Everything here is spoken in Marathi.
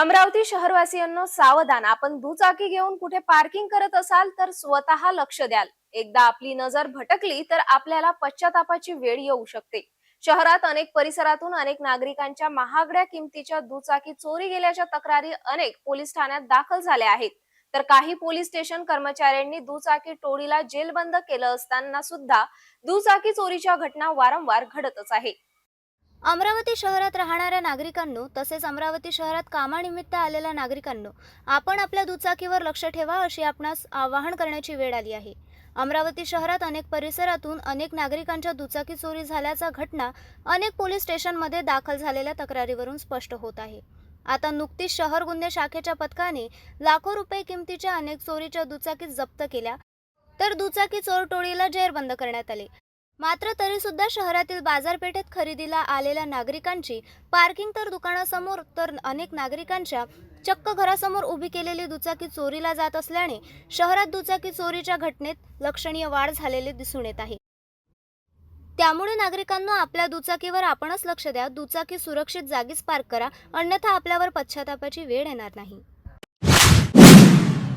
अमरावती शहरवासियांनो सावधान. आपण दुचाकी घेऊन कुठे पार्किंग करत असाल तर स्वतः लक्ष द्याल. एकदा आपली नजर भटकली तर आपल्याला पश्चातापाची वेळ येऊ शकते. शहरात अनेक परिसरातून अनेक नागरिकांच्या महागड्या किमतीच्या दुचाकी चोरी गेल्याच्या तक्रारी अनेक पोलीस ठाण्यात दाखल झाल्या आहेत. तर काही पोलीस स्टेशन कर्मचाऱ्यांनी दुचाकी टोळीला जेलबंद केलं असताना सुद्धा दुचाकी चोरीच्या घटना वारंवार घडतच आहे. अमरावती शहरात राहणाऱ्या नागरिकांनो तसेच अमरावती शहरात कामानिमित्त आलेल्या नागरिकांनो आपण आपल्या दुचाकीवर लक्ष ठेवा अशी आपणास आवाहन करण्याची वेळ आली आहे. अमरावती शहरात अनेक परिसरातून अनेक नागरिकांच्या दुचाकी चोरी झाल्याचा घटना अनेक पोलीस स्टेशनमध्ये दाखल झालेल्या तक्रारीवरून स्पष्ट होत आहे. आता नुकतीच शहर गुन्हे शाखेच्या पथकाने लाखो रुपये किमतीच्या अनेक चोरीच्या दुचाकी जप्त केल्या तर दुचाकी चोर टोळीला जेरबंद करण्यात आले. मात्र तरी सुद्धा शहरातील बाजारपेठेत खरेदीला आलेल्या नागरिकांची पार्किंग तर दुकानासमोर तर अनेक नागरिकांच्या चक्क घरासमोर उभी केलेली दुचाकी चोरीला जात असल्याने शहरात दुचाकी चोरीच्या घटनेत लक्षणीय वाढ झालेली दिसून येत आहे. त्यामुळे नागरिकांना आपल्या दुचाकीवर आपणच लक्ष द्या दुचाकी सुरक्षित जागीच पार्क करा अन्यथा आपल्यावर पश्चातापाची वेळ येणार नाही.